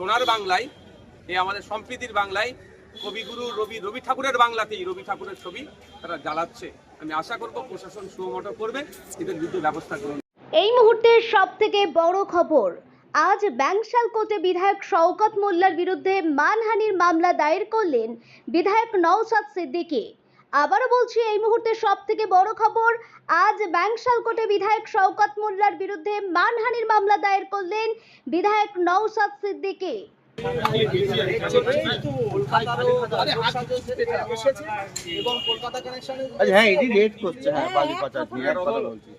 সোনার বাংলায় এই আমাদের সম্প্রীতির বাংলায়, কবিগুরু রবি রবি ঠাকুরের বাংলাতেই রবি ঠাকুরের ছবি তারা জ্বালাচ্ছে। আমি আশা করব প্রশাসন সুমোটো করবে এদের বিরুদ্ধে ব্যবস্থা করবে। এই মুহূর্তের সব থেকে বড় খবর, আজ ব্যাংশাল কোর্টে বিধায়ক শওকত মোল্লার বিরুদ্ধে মানহানির মামলা দায়ের করলেন বিধায়ক নওশাদ সিদ্দিকী। আবারও বলছি এই মুহূর্তে সব থেকে বড় খবর আজ ব্যাংশাল কোর্টে বিধায়ক শওকত মোল্লার বিরুদ্ধে মানহানির মামলা দায়ের করলেন বিধায়ক নওশাদ সিদ্দিকী। আচ্ছা হ্যাঁ এটি রেট করছে হ্যাঁ বালি পাচার নিয়ে এক কথা বলছি।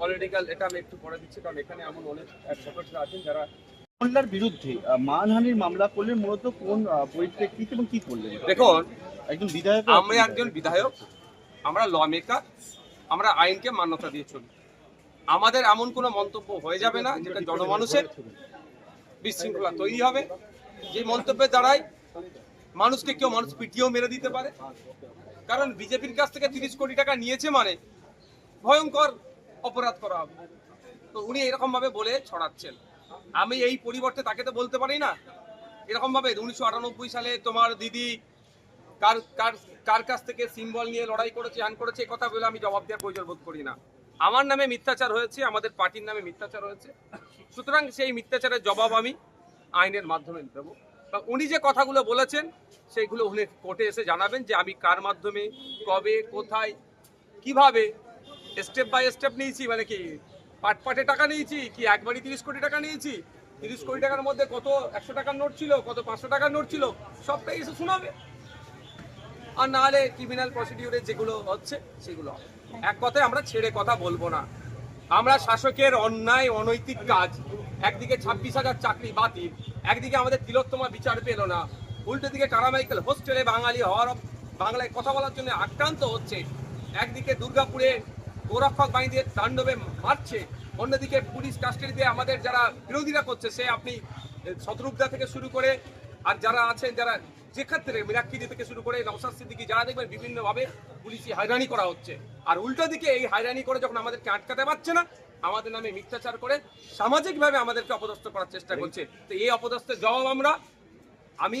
পলিটিক্যাল এটা আমি একটু পরে দিচ্ছি কারণ এখানে এমন অনেক অ্যাডভোকেটরা আছেন যারা মোল্লার বিরুদ্ধে মানহানির মামলা করলেন মূলত কোন পরিপ্রেক্ষিতে এবং কি করলেন? দেখুন একজন বিধায়ক আমরা একজন বিধায়ক। আমরা ল মেকার আমরা আইনকে মান্যতা দিয়ে চলি। আমাদের এমন কোনো মন্তব্য হয়ে যাবে না যেটা জনমানুষের বিশৃঙ্খলা তৈরি হবে। যে মন্তব্যের দ্বারাই মানুষকে কেউ মানুষ পিটিয়েও মেরে দিতে পারে। কারণ বিজেপির কাছ থেকে তিরিশ কোটি টাকা নিয়েছে মানে ভয়ঙ্কর অপরাধ করা হবে। তো উনি এরকম ভাবে বলে ছড়াচ্ছেন। আমি এই পরিবর্তে তাকে তো বলতে পারি না। এরকম ভাবে উনিশশো আটানব্বই সালে তোমার দিদি কার কার কার কাছ থেকে সিম্বল নিয়ে লড়াই করেছে হ্যান করেছে কথা বলে আমি জবাব দেওয়ার প্রয়োজন বোধ করি না। আমার নামে মিথ্যাচার হয়েছে, আমাদের পার্টির নামে মিথ্যাচার হয়েছে। সুতরাং সেই মিথ্যাচারের জবাব আমি আইনের মাধ্যমে দেবো। বা উনি যে কথাগুলো বলেছেন, সেইগুলো উনি কোর্টে এসে জানাবেন যে আমি কার মাধ্যমে, কবে, কোথায়, কীভাবে স্টেপ বাই স্টেপ নিয়েছি মানে কি পাট পাটে টাকা নিয়েছি, কি একবারই তিরিশ কোটি টাকা নিয়েছি, তিরিশ কোটি টাকার মধ্যে কত একশো টাকার নোট ছিল, কত পাঁচশো টাকার নোট ছিল, সবটাই এসে শোনাবে। আর নাহলে ক্রিমিনাল প্রসিডিউরে যেগুলো হচ্ছে, সেগুলো। এক কথায় আমরা ছেড়ে কথা বলব না। আমরা শাসকের অন্যায়, অনৈতিক কাজ, একদিকে ছাব্বিশ হাজার চাকরি বাতিল, একদিকে আমাদের তিলোত্তমা বিচার পেল না। উল্টো দিকে কারামাইকেল হোস্টেলে বাঙালি হওয়ার বাংলায় কথা বলার জন্য আক্রান্ত হচ্ছে। একদিকে দুর্গাপুরে গোরক্ষক বাহিনীদের তাণ্ডবে মারছে। অন্যদিকে পুলিশ কাস্টাডিতে আমাদের যারা বিরোধীরা করছে, সে আপনি শত্রুঘ্না থেকে শুরু করে, আর যারা আছেন, যারা যে ক্ষেত্রে মিনাক্ষী থেকে শুরু করে নবসার সিদ্দিকি যারা দেখবেন বিভিন্নভাবে পুলিশি হয়রানি করা হচ্ছে। আর উল্টো দিকে এই হয়রানি করে যখন আমাদেরকে আটকাতে পারছে না, আমাদের নামে মিথ্যাচার করে সামাজিকভাবে আমাদেরকে অপদস্থ করার চেষ্টা করছে। তো এই অপদস্থের জবাব আমরা, আমি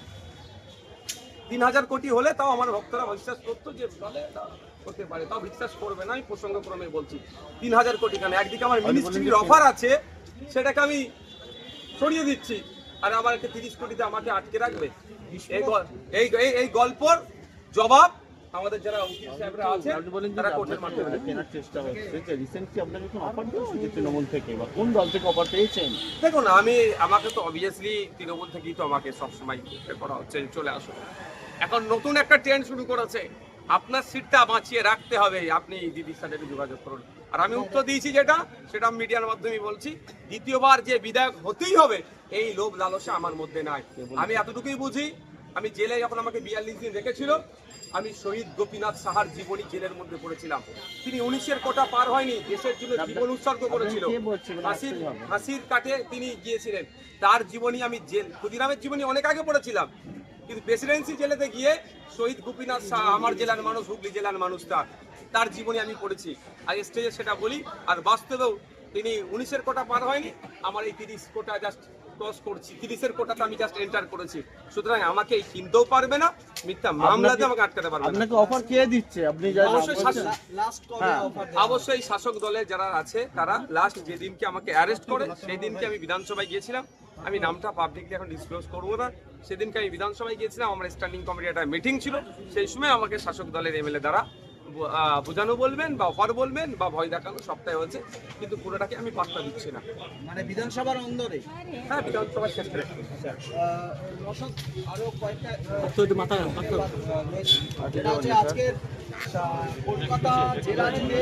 তিন হাজার কোটি হলে তাও আমার ভক্তরা বিশ্বাস করতো যে হতে পারে। তাও বিশ্বাস করবে না আমি প্রসঙ্গক্রমে বলছি। তিন হাজার কোটি কেন? একদিকে আমার মিনিস্ট্রির অফার আছে সেটাকে আমি সরিয়ে দিচ্ছি। আর আমার একটা তিরিশ কোটিতে আমাকে আটকে রাখবে। এই এই গল্পর জবাব আমাদের যারা উকিল সাহেবরা আছেন আপনি বলেন যে তারা কোর্টের মাধ্যমে। কেনার চেষ্টা হচ্ছে। রিসেন্টলি আপনাকে কোনো অফার দিয়েছে যে তৃণমূল থেকে বা কোন দল থেকে অফার পেয়েছেন? দেখুন আমি আমাকে তো অবভিয়াসলি তৃণমূল থেকেই তো আমাকে সবসময় করা হচ্ছে। চলে আসো এখন নতুন একটা ট্রেন্ড শুরু করেছে। আপনার সিটটা বাঁচিয়ে রাখতে হবে। আপনি দিদির সাথে একটু যোগাযোগ করুন। আর আমি উত্তর দিয়েছি যেটা সেটা মিডিয়ার মাধ্যমে বলছি। দ্বিতীয়বার যে বিধায়ক হতেই হবে এই লোভ লালসা আমার মধ্যে নাই। আমি এতটুকুই বুঝি। আমি জেলে যখন আমাকে বিয়াল্লিশ দিন রেখেছিল আমি শহীদ গোপীনাথ সাহার জীবনী জেলের মধ্যে পড়েছিলাম। তিনি উনিশের কোটা পার হয়নি দেশের জন্য জীবন উৎসর্গ করেছিল। হাসির হাসির কাটে তিনি গিয়েছিলেন। তার জীবনী আমি জেল ক্ষুদিরামের জীবনী অনেক আগে পড়েছিলাম। কিন্তু প্রেসিডেন্সি জেলেতে গিয়ে শহীদ গোপীনাথ শাহ আমার জেলার মানুষ হুগলি জেলার মানুষ তার। তার জীবনে আমি পড়েছি। আর স্টেজে সেটা বলি আর বাস্তবেও তিনি উনিশের কোটা পার হয়নি আমার এই তিরিশ কোটা জাস্ট ক্রস করছি। তিরিশের কোটাতে আমি জাস্ট এন্টার করেছি। সুতরাং আমাকে এই কিনতেও পারবে না মিথ্যা মামলাতে আমাকে আটকাতে পারবে না। আপনাকে অফার কে দিচ্ছে? আপনি অবশ্যই শাসক হ্যাঁ। অবশ্যই শাসক দলের যারা আছে তারা লাস্ট যেদিনকে আমাকে অ্যারেস্ট করে সেই দিনকে আমি বিধানসভায় গিয়েছিলাম। আমি নামটা পাবলিকলি এখন ডিসক্লোজ করব না। সেদিনকে আমি বিধানসভায় গিয়েছিলাম আমার স্ট্যান্ডিং কমিটির একটা মিটিং ছিল সেই সময় আমাকে শাসক দলের এমএলএ দ্বারা বোঝানো বলবেন বা অফার বলবেন বা ভয় দেখানো সবটাই হচ্ছে কিন্তু পুরোটাকে আমি পাত্তা দিচ্ছি না মানে বিধানসভার অন্দরে হ্যাঁ বিধানসভার ক্ষেত্রে আরও কয়েকটা আজকে কলকাতা জেলা জুড়ে